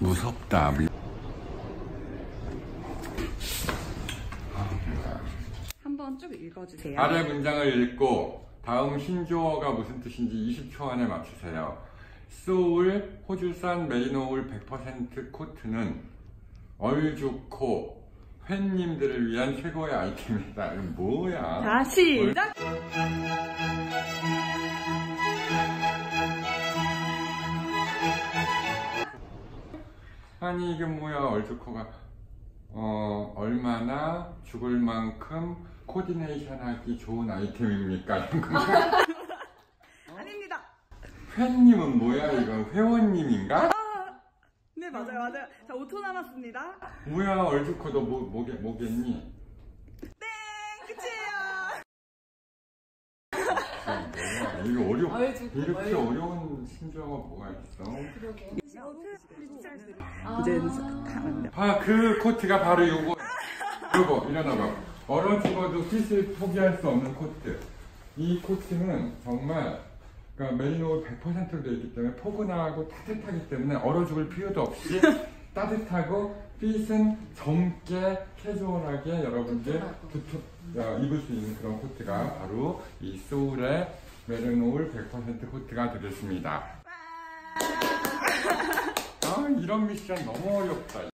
무섭다. 한번 쭉 읽어주세요. 아래 문장을 읽고 다음 신조어가 무슨 뜻인지 20초 안에 맞추세요. 소울 호주산 메리노울 100% 코트는 얼죽코 팬님들을 위한 최고의 아이템이다. 이거 뭐야? 자, 시작! 아니 이게 뭐야 얼죽코가 어 얼마나 죽을 만큼 코디네이션하기 좋은 아이템입니까? 거. 아닙니다. 팬님은 뭐야 이거 회원님인가? 네, 맞아요, 맞아요. 자, 5초 남았습니다. 뭐야 얼죽코 너 뭐, 뭐겠, 뭐겠니? 땡! 끝이에요! 아, 뭐 야 이거 어려 얼죽코, 이렇게 얼죽코. 어려운 신조어가 뭐가 있어? 이제 하면 돼요. 아그 코트가 바로 요거 요거 일어나봐 얼어 죽어도 핏을 포기할 수 없는 코트 이 코트는 정말 그러니까 메리노 100%로 되어 있기 때문에 포근하고 따뜻하기 때문에 얼어 죽을 필요도 없이 따뜻하고 핏은 젊게 캐주얼하게 여러분들 두툼, 어, 입을 수 있는 그런 코트가 바로 이 소울의 메리노울 100% 코트가 되겠습니다. 아 이런 미션 너무 어렵다